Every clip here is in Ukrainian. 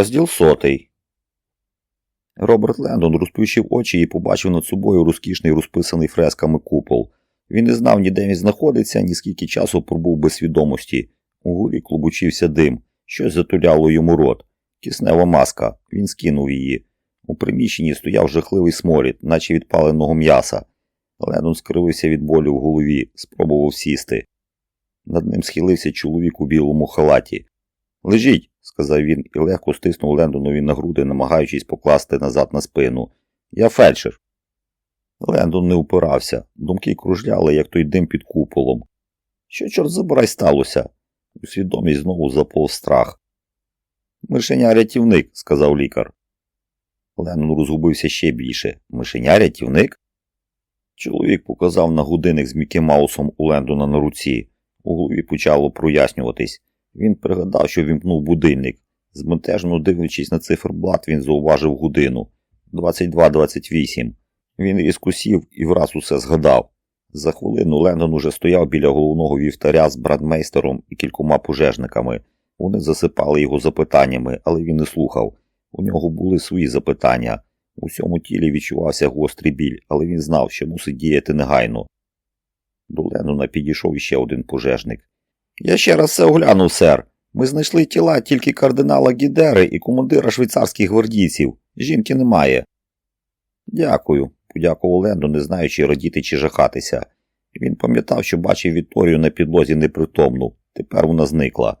Розділ сотий. Роберт Лендон розплющив очі і побачив над собою розкішний розписаний фресками купол. Він не знав ні де він знаходиться, ні скільки часу пробув без свідомості. Угорі клубочився дим, щось затуляло йому рот. Киснева маска. Він скинув її. У приміщенні стояв жахливий сморід, наче від паленого м'яса. Лендон скривився від болю в голові, спробував сісти. Над ним схилився чоловік у білому халаті. Лежіть, сказав він і легко стиснув Лендонові на груди, намагаючись покласти назад на спину. Я фельдшер. Лендон не упирався, думки кружляли, як той дим під куполом. Що, чорт забирай, сталося? У свідомість знову заповз страх. Мишеня рятівник, сказав лікар. Леннон розгубився ще більше. Мишеня рятівник? Чоловік показав на годинник з Мікі Маусом у Лендона на руці. У голові почало прояснюватись. Він пригадав, що вімкнув будильник. Збентежено дивлячись на циферблат, він зауважив годину 22.28. Він різко сів і враз усе згадав. За хвилину Лендон уже стояв біля головного вівтаря з брадмейстером і кількома пожежниками. Вони засипали його запитаннями, але він не слухав. У нього були свої запитання. У всьому тілі відчувався гострий біль, але він знав, що мусить діяти негайно. До Леннона підійшов іще один пожежник. Я ще раз все оглянув, сер. Ми знайшли тіла тільки кардинала Гідери і командира швейцарських гвардійців. Жінки немає. Дякую, подякував Лендо, не знаючи радіти чи жахатися. Він пам'ятав, що бачив Вікторію на підлозі непритомну. Тепер вона зникла.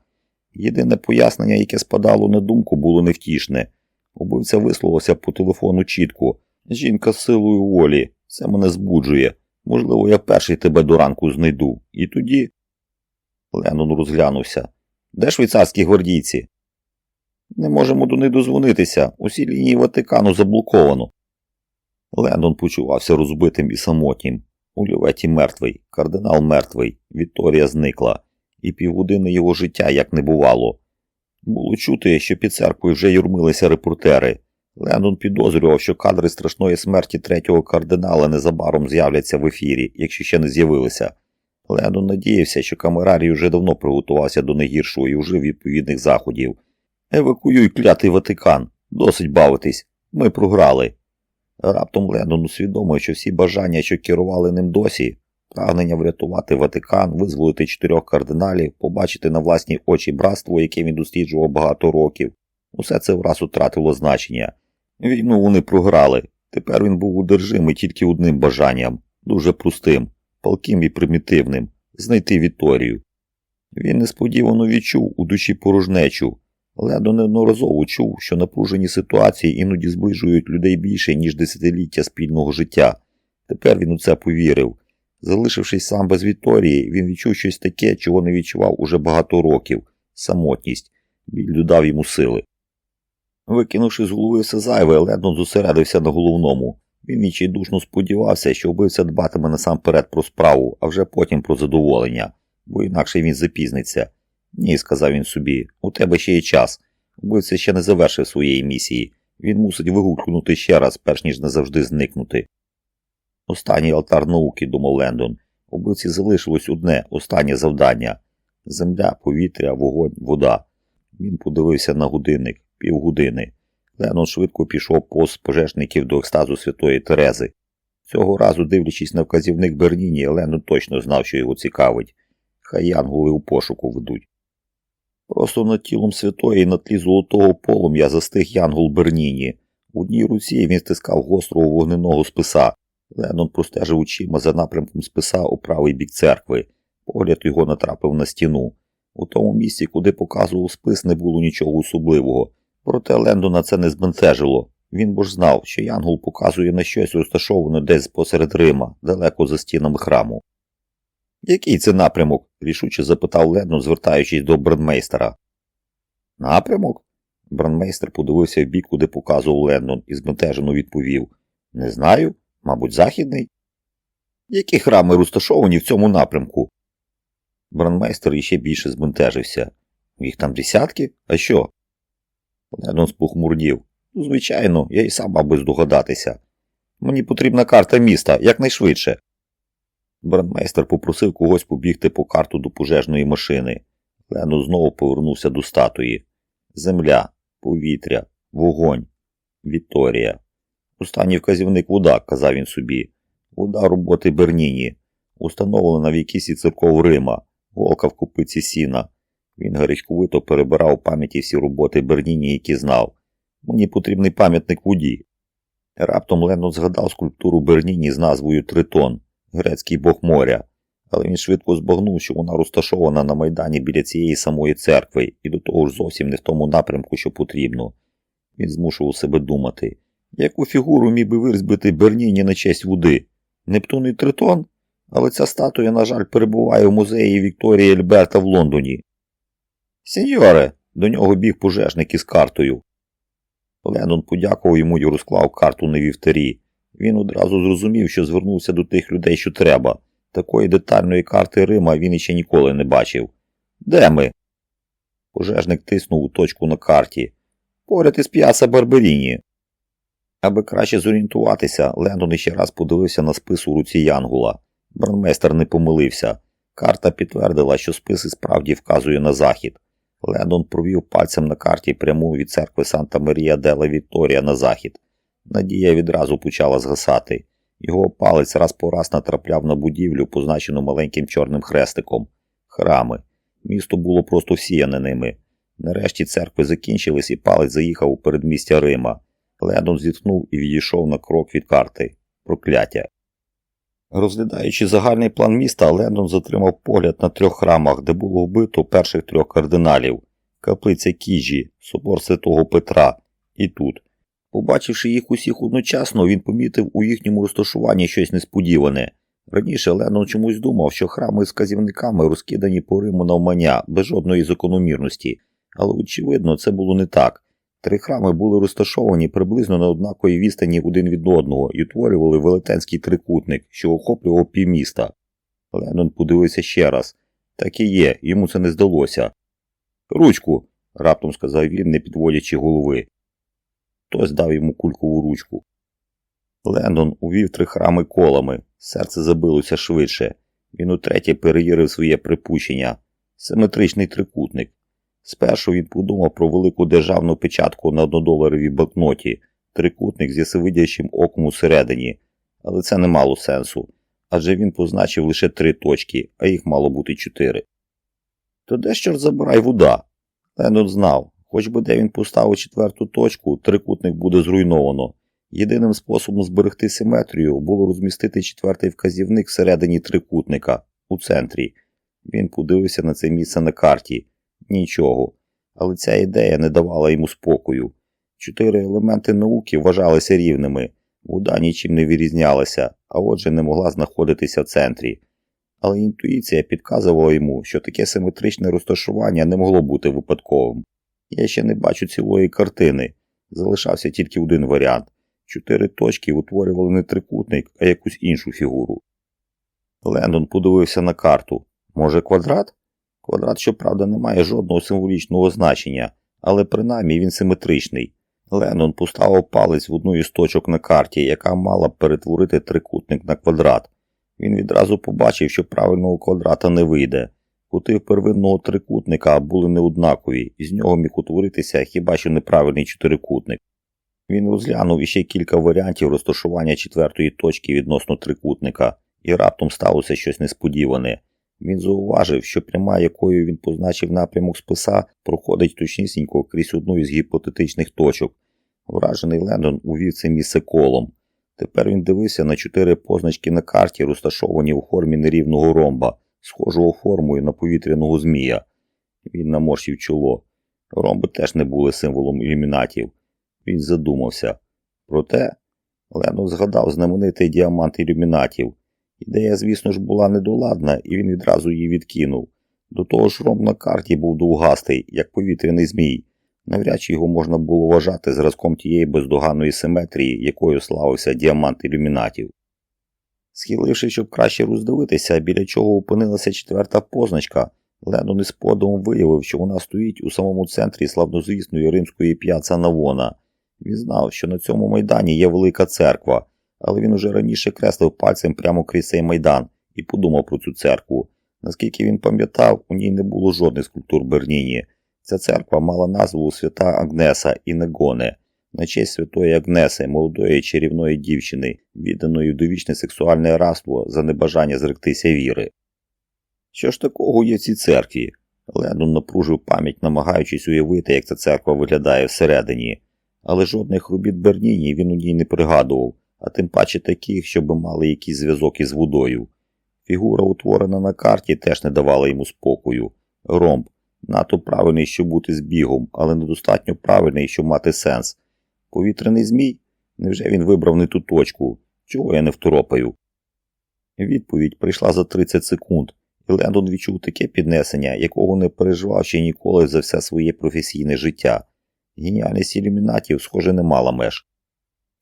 Єдине пояснення, яке спадало на думку, було невтішне. Убивця висловився по телефону чітко. Жінка з силою волі. Це мене збуджує. Можливо, я перший тебе до ранку знайду. І тоді. Леннон розглянувся. Де швейцарські гвардійці? Не можемо до них дозвонитися. Усі лінії Ватикану заблоковано. Леннон почувався розбитим і самотнім. У Ліветі мертвий, кардинал мертвий, Вікторія зникла, і півгодини його життя як не бувало. Було чути, що під церквою вже юрмилися репортери. Леннон підозрював, що кадри страшної смерті третього кардинала незабаром з'являться в ефірі, якщо ще не з'явилися. Леннон надіявся, що камерарій вже давно приготувався до найгіршого і вжив відповідних заходів. Евакуюй клятий Ватикан, досить бавитись, ми програли. Раптом Леннон усвідомив, що всі бажання, що керували ним досі, прагнення врятувати Ватикан, визволити чотирьох кардиналів, побачити на власні очі братство, яке він досліджував багато років, усе це враз утратило значення. Війну вони програли. Тепер він був удержимий тільки одним бажанням, дуже простим, палким і примітивним знайти Вікторію. Він несподівано відчув у душі порожнечу. Ледо неодноразово чув, що напружені ситуації іноді зближують людей більше, ніж десятиліття спільного життя. Тепер він у це повірив. Залишившись сам без Вікторії, він відчув щось таке, чого не відчував уже багато років самотність. Біль додав йому сили. Викинувши з голови все зайве, Ледон зосередився на головному. Він відчайдушно сподівався, що вбивця дбатиме насамперед про справу, а вже потім про задоволення, бо інакше він запізниться. Ні, сказав він собі, у тебе ще є час. Вбивця ще не завершив своєї місії. Він мусить вигукнути ще раз, перш ніж назавжди зникнути. Останній алтар науки, думав Лендон. Убивці залишилось одне, останнє завдання земля, повітря, вогонь, вода. Він подивився на годинник півгодини. Ленон швидко пішов повз пожежників до екстазу Святої Терези. Цього разу, дивлячись на вказівник Берніні, Ленон точно знав, що його цікавить. Хай янголи у пошуку ведуть. Просто над тілом святої на тлі золотого полум'я застиг янгол Берніні. В одній руці він стискав гострого вогненого списа. Ленон простежив очима за напрямком списа у правий бік церкви. Погляд його натрапив на стіну. У тому місці, куди показував спис, не було нічого особливого. Проте Лендона це не збентежило. Він бо ж знав, що Янгол показує на щось розташоване десь посеред Рима, далеко за стінами храму. Який це напрямок? рішуче запитав Лендон, звертаючись до брандмейстера. Напрямок? Брандмейстер подивився в бік, куди показував Лендон, і збентежено відповів Не знаю, мабуть, західний. Які храми розташовані в цьому напрямку? Брандмейстер іще більше збентежився. Їх там десятки? А що? Лендон спохмурдів. Ну, звичайно, я й сам мав би здогадатися. Мені потрібна карта міста якнайшвидше. Брандмейстер попросив когось побігти по карту до пожежної машини. Лено знову повернувся до статуї. Земля. повітря, вогонь, Вікторія. Останній вказівник вода, казав він собі. Вода роботи Берніні, установлена в якійсь церков Рима, голка в купиці сіна. Він гарячковито перебирав у пам'яті всі роботи Берніні, які знав. Мені потрібний пам'ятник воді. Раптом Леннон згадав скульптуру Берніні з назвою Тритон, грецький бог моря, але він швидко збагнув, що вона розташована на майдані біля цієї самої церкви і до того ж зовсім не в тому напрямку, що потрібно. Він змушував себе думати, яку фігуру міг би вирізбити Берніні на честь води. Нептун і Тритон? Але ця статуя, на жаль, перебуває в музеї Вікторії Ельберта в Лондоні. Сеньоре, до нього біг пожежник із картою. Леннон подякував йому і розклав карту на вівтарі. Він одразу зрозумів, що звернувся до тих людей, що треба. Такої детальної карти Рима він іще ніколи не бачив. Де ми? Пожежник тиснув у точку на карті. Поряд із п'яса Барберіні. Аби краще зорієнтуватися, Лендон іще раз подивився на спис у руці Янгула. Бронмейстер не помилився. Карта підтвердила, що спис і справді вказує на захід. Лендон провів пальцем на карті пряму від церкви Санта Марія Дела Вікторія на захід. Надія відразу почала згасати. Його палець раз по раз натрапляв на будівлю, позначену маленьким чорним хрестиком. Храми. Місто було просто всіяне ними. Нарешті церкви закінчились і палець заїхав у передмістя Рима. Лендон зітхнув і відійшов на крок від карти. Прокляття. Розглядаючи загальний план міста, Лендон затримав погляд на трьох храмах, де було вбито перших трьох кардиналів каплиця Кіжі, собор Святого Петра і тут. Побачивши їх усіх одночасно, він помітив у їхньому розташуванні щось несподіване. Раніше Леннон чомусь думав, що храми з казівниками розкидані по Риму навмання, без жодної закономірності, але, очевидно, це було не так. Три храми були розташовані приблизно на однаковій відстані один від одного і утворювали велетенський трикутник, що охоплював півміста. Леннон подивився ще раз. Так і є, йому це не здалося. Ручку, раптом сказав він, не підводячи голови. Хтось дав йому кулькову ручку. Лендон увів три храми колами, серце забилося швидше. Він утретє перевірив своє припущення симетричний трикутник. Спершу він подумав про велику державну печатку на однодоларовій банкноті, трикутник з ясовидячим оком усередині, але це не мало сенсу, адже він позначив лише три точки, а їх мало бути чотири. То де ж чорт забирай вода? Леннон знав, хоч би де він поставив четверту точку, трикутник буде зруйновано. Єдиним способом зберегти симетрію було розмістити четвертий вказівник всередині трикутника, у центрі. Він подивився на це місце на карті. Нічого. Але ця ідея не давала йому спокою. Чотири елементи науки вважалися рівними, вода нічим не вирізнялася, а отже не могла знаходитися в центрі. Але інтуїція підказувала йому, що таке симетричне розташування не могло бути випадковим. Я ще не бачу цілої картини. Залишався тільки один варіант. Чотири точки утворювали не трикутник, а якусь іншу фігуру. Лендон подивився на карту. Може, квадрат? Квадрат, щоправда, не має жодного символічного значення, але принаймні він симетричний. Леннон поставив палець в одну із точок на карті, яка мала б перетворити трикутник на квадрат. Він відразу побачив, що правильного квадрата не вийде. Кути первинного трикутника були неоднакові, і з нього міг утворитися хіба що неправильний чотирикутник. Він розглянув іще кілька варіантів розташування четвертої точки відносно трикутника, і раптом сталося щось несподіване. Він зауважив, що пряма, якою він позначив напрямок списа, проходить точнісінько крізь одну із гіпотетичних точок. Вражений Лендон увів це місце колом. Тепер він дивився на чотири позначки на карті, розташовані у формі нерівного ромба, схожого формою на повітряного змія. Він наморщив чоло. Ромби теж не були символом ілюмінатів. Він задумався. Проте Леннон згадав знаменитий діамант ілюмінатів. Ідея, звісно ж, була недоладна, і він відразу її відкинув. До того ж, ром на карті був довгастий, як повітряний змій. Навряд чи його можна було вважати зразком тієї бездоганної симетрії, якою славився діамант ілюмінатів. Схиливши, щоб краще роздивитися, біля чого опинилася четверта позначка, Леннон із подивом виявив, що вона стоїть у самому центрі славнозвісної римської п'яца Навона. Він знав, що на цьому майдані є велика церква, але він уже раніше креслив пальцем прямо крізь цей майдан і подумав про цю церкву. Наскільки він пам'ятав, у ній не було жодних скульптур Берніні. Ця церква мала назву Свята Агнеса і Негоне на честь святої Агнеси, молодої чарівної дівчини, відданої довічне сексуальне рабство за небажання зректися віри. Що ж такого є в цій церкві? Лендон напружив пам'ять, намагаючись уявити, як ця церква виглядає всередині, але жодних робіт Берніні він у ній не пригадував, а тим паче таких, щоб мали якийсь зв'язок із водою. Фігура, утворена на карті, теж не давала йому спокою. Ромб надто правильний, щоб бути збігом, але недостатньо правильний, щоб мати сенс. Повітряний змій? Невже він вибрав не ту точку? Чого я не второпаю? Відповідь прийшла за 30 секунд, і Лендон відчув таке піднесення, якого не переживав ще ніколи за все своє професійне життя. Геніальність ілюмінатів, схоже, не мала меж.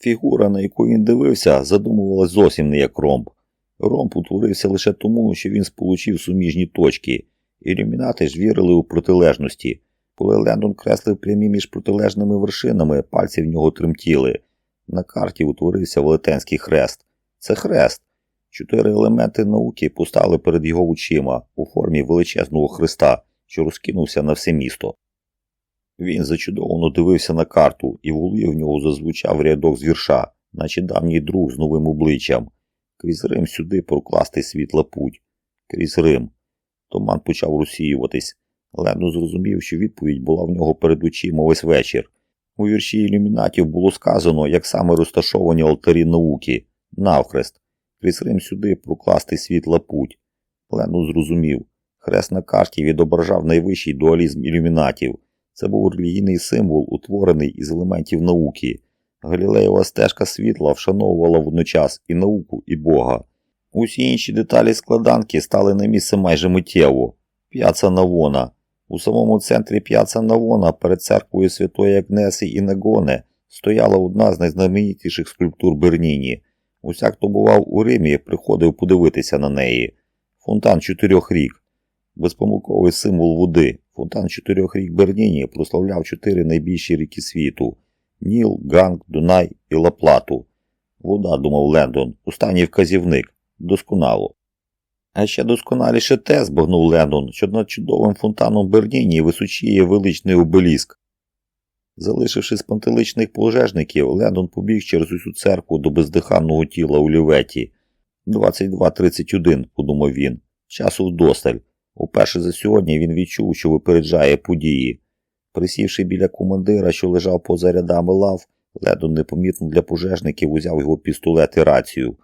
Фігура, на яку він дивився, задумувалась зовсім не як ромб. Ромб утворився лише тому, що він сполучив суміжні точки. Ілюмінати ж вірили у протилежності. Коли Лендон креслив прямі між протилежними вершинами, пальці в нього тремтіли. На карті утворився велетенський хрест. Це хрест. Чотири елементи науки постали перед його очима у формі величезного хреста, що розкинувся на все місто. Він зачудовано дивився на карту, і в голові в нього зазвучав рядок з вірша, наче давній друг з новим обличчям. Крізь Рим сюди прокласти світла путь. Крізь Рим. Туман почав розсіюватись. Лендон зрозумів, що відповідь була в нього перед очима весь вечір. У вірші ілюмінатів було сказано, як саме розташовані алтарі науки, навхрест, крізь Рим сюди прокласти світла путь. Лендон зрозумів. Хрест на карті відображав найвищий дуалізм ілюмінатів. Це був релігійний символ, утворений із елементів науки. Галілеєва стежка світла вшановувала водночас і науку, і Бога. Усі інші деталі складанки стали на місце майже миттєво. П'яца Навона. У самому центрі п'яца Навона перед церквою Святої Агнеси і Негоне стояла одна з найзнаменітіших скульптур Берніні. Усяк, хто бував у Римі, приходив подивитися на неї. Фонтан чотирьох рік. Безпомилковий символ води. Фонтан чотирьох рік Берніні прославляв чотири найбільші ріки світу Ніл, Ганг, Дунай і Лаплату. Вода, думав Лендон, останній вказівник. Досконало. А ще досконаліше те, збагнув Лендон, що над чудовим фонтаном Берніні височіє величний обеліск. Залишивши спантеличних пожежників, Лендон побіг через усю церкву до бездиханного тіла у ліветі. 22.31, подумав він. Часу вдосталь. Уперше за сьогодні він відчув, що випереджає події. Присівши біля командира, що лежав поза рядами лав, Лендон непомітно для пожежників узяв його пістолет і рацію.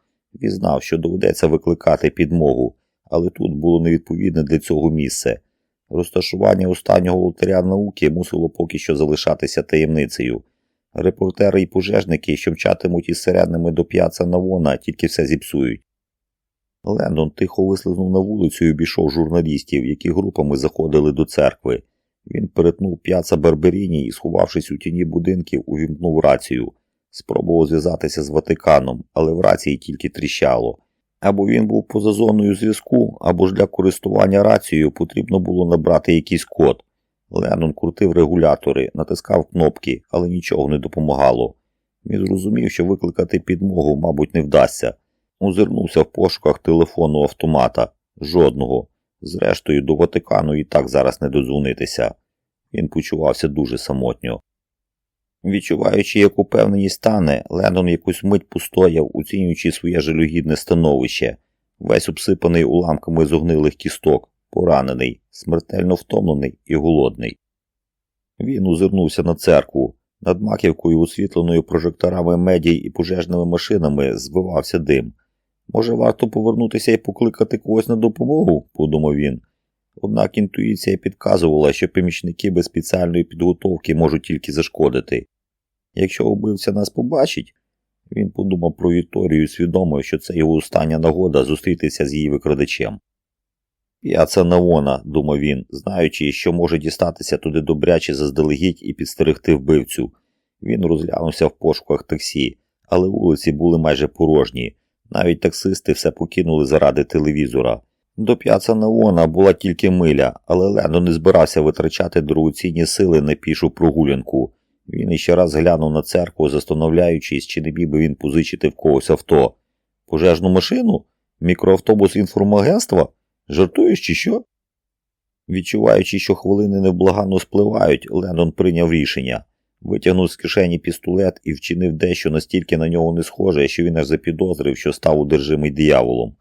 Він знав, що доведеться викликати підмогу, але тут було невідповідне для цього місце. Розташування останнього алтаря науки мусило поки що залишатися таємницею. Репортери і пожежники, що мчатимуть із сиренами до п'яца Навона, тільки все зіпсують. Лендон тихо вислизнув на вулицю і обійшов журналістів, які групами заходили до церкви. Він перетнув п'яца Барберіні і, сховавшись у тіні будинків, увімкнув рацію. Спробував зв'язатися з Ватиканом, але в рації тільки тріщало. Або він був поза зоною зв'язку, або ж для користування рацією потрібно було набрати якийсь код. Леннон крутив регулятори, натискав кнопки, але нічого не допомагало. Він зрозумів, що викликати підмогу, мабуть, не вдасться. Озирнувся в пошуках телефону автомата. Жодного. Зрештою, до Ватикану і так зараз не додзвонитися. Він почувався дуже самотньо. Відчуваючи, як упевненість стане, Лендон якусь мить постояв, оцінюючи своє жалюгідне становище, весь обсипаний уламками зогнилих кісток, поранений, смертельно втомлений і голодний. Він озирнувся на церкву. Над маківкою, освітленою прожекторами медій і пожежними машинами, збивався дим. Може, варто повернутися і покликати когось на допомогу, подумав він. Однак інтуїція підказувала, що помічники без спеціальної підготовки можуть тільки зашкодити. Якщо убивця нас побачить, він подумав про Вікторію свідомо, що це його остання нагода зустрітися з її викрадачем. П'яца Навона, думав він, знаючи, що може дістатися туди добряче заздалегідь і підстерегти вбивцю. Він розглянувся в пошуках таксі, але вулиці були майже порожні. Навіть таксисти все покинули заради телевізора. До п'яца Навона була тільки миля, але Лендо не збирався витрачати дорогоцінні сили на пішу прогулянку. Він іще раз глянув на церкву, застановляючись, чи не міг би він позичити в когось авто. Пожежну машину? Мікроавтобус інформагентства? Жартуєш чи що? Відчуваючи, що хвилини невблаганно спливають, Леннон прийняв рішення. Витягнув з кишені пістолет і вчинив дещо настільки на нього не схоже, що він аж запідозрив, що став удержимий дияволом.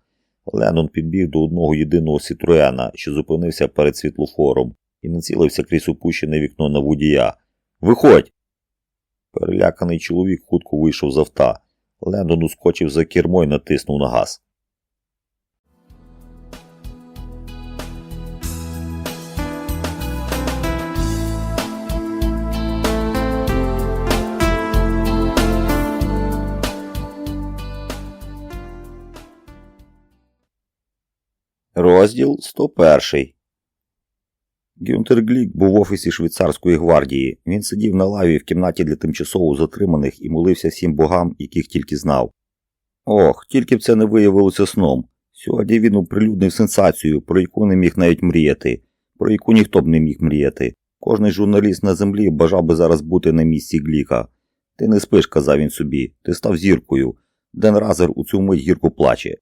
Леннон підбіг до одного єдиного Сітруена, що зупинився перед світлофором, і націлився крізь опущене вікно на водія. Виходь! Переляканий чоловік хутко вийшов з авто. Леннон ускочив за кермо і натиснув на газ. Розділ 101 Гюнтер Глік був в офісі швейцарської гвардії. Він сидів на лаві в кімнаті для тимчасово затриманих і молився всім богам, яких тільки знав. Ох, тільки б це не виявилося сном. Сьогодні він оприлюднив сенсацію, про яку не міг навіть мріяти, про яку ніхто б не міг мріяти. Кожний журналіст на землі бажав би зараз бути на місці Гліка. Ти не спиш, казав він собі, ти став зіркою. Ден Разер у цю мить гірко плаче.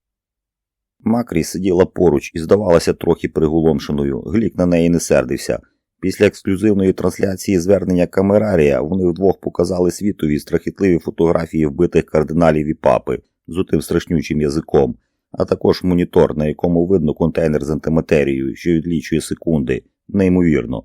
Макрі сиділа поруч і здавалася трохи приголомшеною. Глік на неї не сердився. Після ексклюзивної трансляції звернення камерарія вони вдвох показали світові страхітливі фотографії вбитих кардиналів і папи з отим страшнючим язиком, а також монітор, на якому видно контейнер з антиматерією, що відлічує секунди. Неймовірно.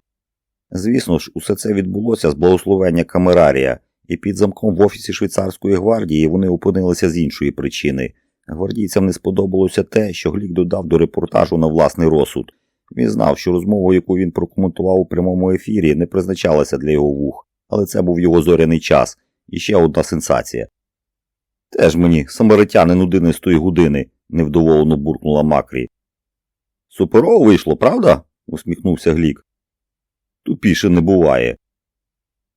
Звісно ж, усе це відбулося з благословення камерарія, і під замком в офісі швейцарської гвардії вони опинилися з іншої причини. Гвардійцям не сподобалося те, що Глік додав до репортажу на власний розсуд. Він знав, що розмову, яку він прокоментував у прямому ефірі, не призначалася для його вух, але це був його зоряний час і ще одна сенсація. Теж мені, самаритянин одинистої години, невдоволено буркнула Макрі. Суперово вийшло, правда? усміхнувся Глік. Тупіше не буває.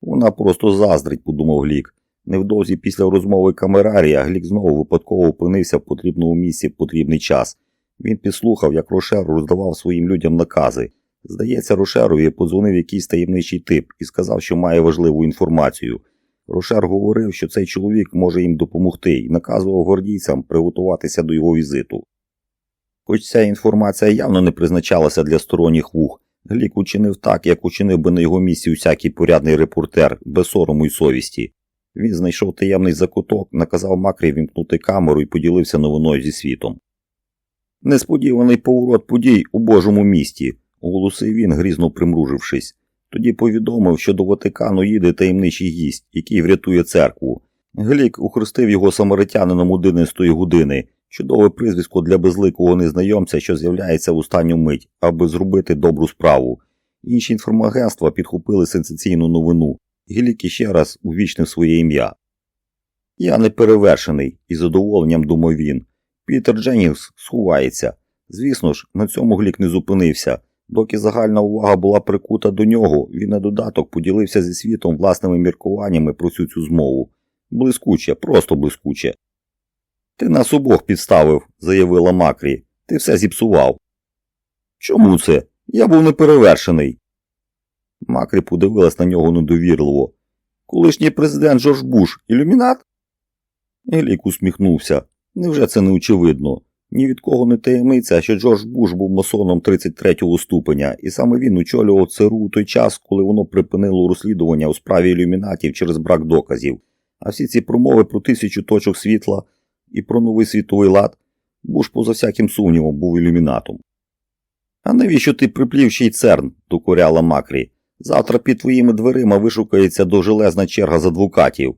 Вона просто заздрить, подумав Глік. Невдовзі після розмови камерарія Глік знову випадково опинився в потрібному місці в потрібний час. Він підслухав, як Рошер роздавав своїм людям накази. Здається, Рошерові подзвонив якийсь таємничий тип і сказав, що має важливу інформацію. Рошер говорив, що цей чоловік може їм допомогти і наказував гвардійцям приготуватися до його візиту. Хоч ця інформація явно не призначалася для сторонніх вух, Глік учинив так, як учинив би на його місці усякий порядний репортер, без сорому й совісті. Він знайшов таємний закуток, наказав Макрі вімкнути камеру і поділився новиною зі світом. Несподіваний поворот подій у Божому місті, оголосив він, грізно примружившись. Тоді повідомив, що до Ватикану їде таємничий гість, який врятує церкву. Глік ухрестив його самаритянином 11 години, чудове прізвисько для безликого незнайомця, що з'являється в останню мить, аби зробити добру справу. Інші інформагентства підхопили сенсаційну новину. Гілік іще раз увічнив своє ім'я. Я не перевершений, із задоволенням думав він. Пітер Дженнінгс сховається. Звісно ж, на цьому Глік не зупинився. Доки загальна увага була прикута до нього, він на додаток поділився зі світом власними міркуваннями про всю цю змову. Блискуче, просто блискуче. Ти нас обох підставив, заявила Макрі. Ти все зіпсував. Чому це? Я був неперевершений. Макрі подивилась на нього недовірливо. Колишній президент Джордж Буш ілюмінат? Елік усміхнувся. Невже це не очевидно? Ні від кого не таємниця, що Джордж Буш був масоном 33-го ступеня, і саме він очолював ЦРУ у той час, коли воно припинило розслідування у справі ілюмінатів через брак доказів. А всі ці промови про тисячу точок світла і про новий світовий лад Буш, поза всяким сумнівом, був ілюмінатом. А навіщо ти приплів церн? докоряла Макрі. Завтра під твоїми дверима вишукається довжелезна черга з адвокатів.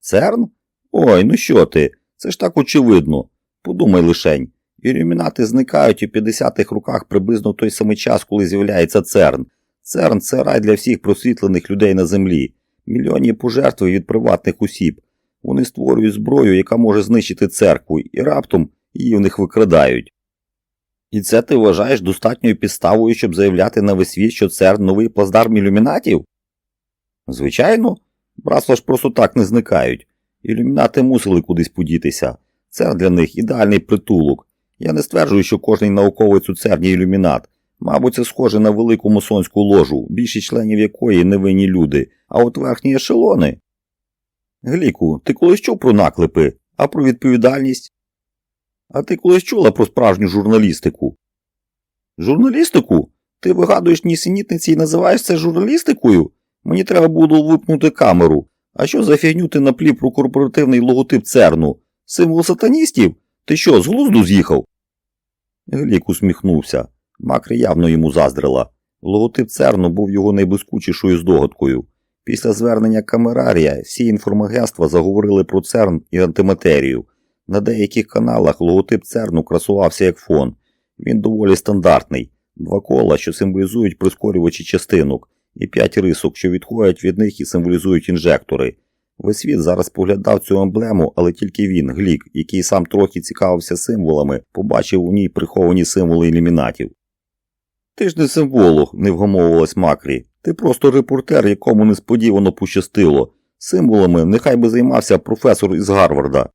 Церн? Ой, ну що ти? Це ж так очевидно. Подумай лишень. Ілюмінати зникають у 50-х роках приблизно в той самий час, коли з'являється ЦЕРН. ЦЕРН це рай для всіх просвітлених людей на землі. Мільйонні пожертви від приватних осіб. Вони створюють зброю, яка може знищити церкву, і раптом її в них викрадають. І це ти вважаєш достатньою підставою, щоб заявляти на весь світ, що ЦЕРН новий плацдарм ілюмінатів? Звичайно, братства ж просто так не зникають. Ілюмінати мусили кудись подітися. Церн для них ідеальний притулок. Я не стверджую, що кожний науковець у церні ілюмінат. Мабуть, це схоже на велику масонську ложу, більшість членів якої невинні люди, а от верхні ешелони. Гліку, ти колись чув про наклепи, а про відповідальність? А ти колись чула про справжню журналістику? Журналістику? Ти вигадуєш нісенітниці і називаєш це журналістикою? Мені треба було випнути камеру. А що за фігню ти наплів про корпоративний логотип ЦЕРНу? Символ сатаністів? Ти що, з глузду з'їхав? Глік усміхнувся. Макрі явно йому заздрила. Логотип ЦЕРНу був його найблискучішою здогадкою. Після звернення камерарія всі інформагентства заговорили про ЦЕРН і антиматерію. На деяких каналах логотип ЦЕРНу красувався як фон. Він доволі стандартний. Два кола, що символізують прискорювачі частинок, і п'ять рисок, що відходять від них і символізують інжектори. Весь світ зараз поглядав цю емблему, але тільки він, Глік, який сам трохи цікавився символами, побачив у ній приховані символи ілюмінатів. Ти ж не символог, не вгамовувалась Макрі. Ти просто репортер, якому несподівано пощастило. Символами нехай би займався професор із Гарварда.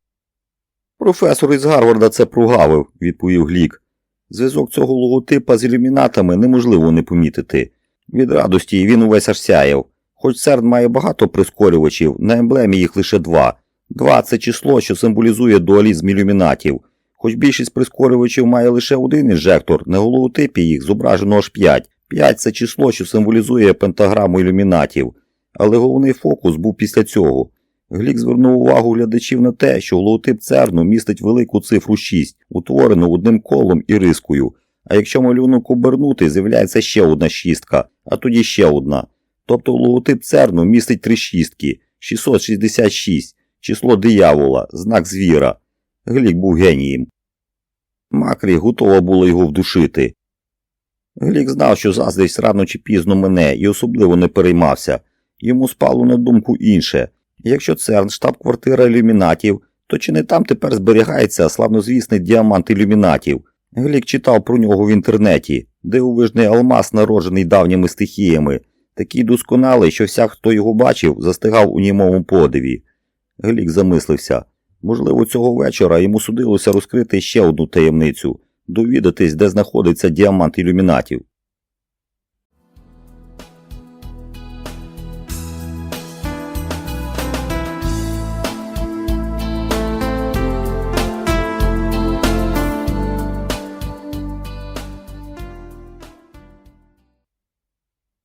Професор із Гарварда це прогавив, відповів Глік. Зв'язок цього логотипа з ілюмінатами неможливо не помітити. Від радості він увесь аж сяяв. Хоч CERN має багато прискорювачів, на емблемі їх лише два. Два це число, що символізує дуалізм ілюмінатів. Хоч більшість прискорювачів має лише один інжектор, на логотипі їх зображено аж п'ять. П'ять це число, що символізує пентаграму ілюмінатів. Але головний фокус був після цього. Глік звернув увагу глядачів на те, що логотип ЦЕРНу містить велику цифру 6, утворену одним колом і рискою. А якщо малюнок обернути, з'являється ще одна шістка, а тоді ще одна. Тобто логотип ЦЕРНу містить три шістки, 666, число диявола, знак звіра. Глік був генієм. Макрі готова була його вдушити. Глік знав, що заздрість рано чи пізно мене і особливо не переймався. Йому спало на думку інше. Якщо ЦЕРН штаб-квартира ілюмінатів, то чи не там тепер зберігається славнозвісний діамант ілюмінатів? Глік читав про нього в інтернеті, дивовижний алмаз, народжений давніми стихіями, такий досконалий, що всяк, хто його бачив, застигав у німому подиві. Глік замислився. Можливо, цього вечора йому судилося розкрити ще одну таємницю довідатись, де знаходиться діамант ілюмінатів.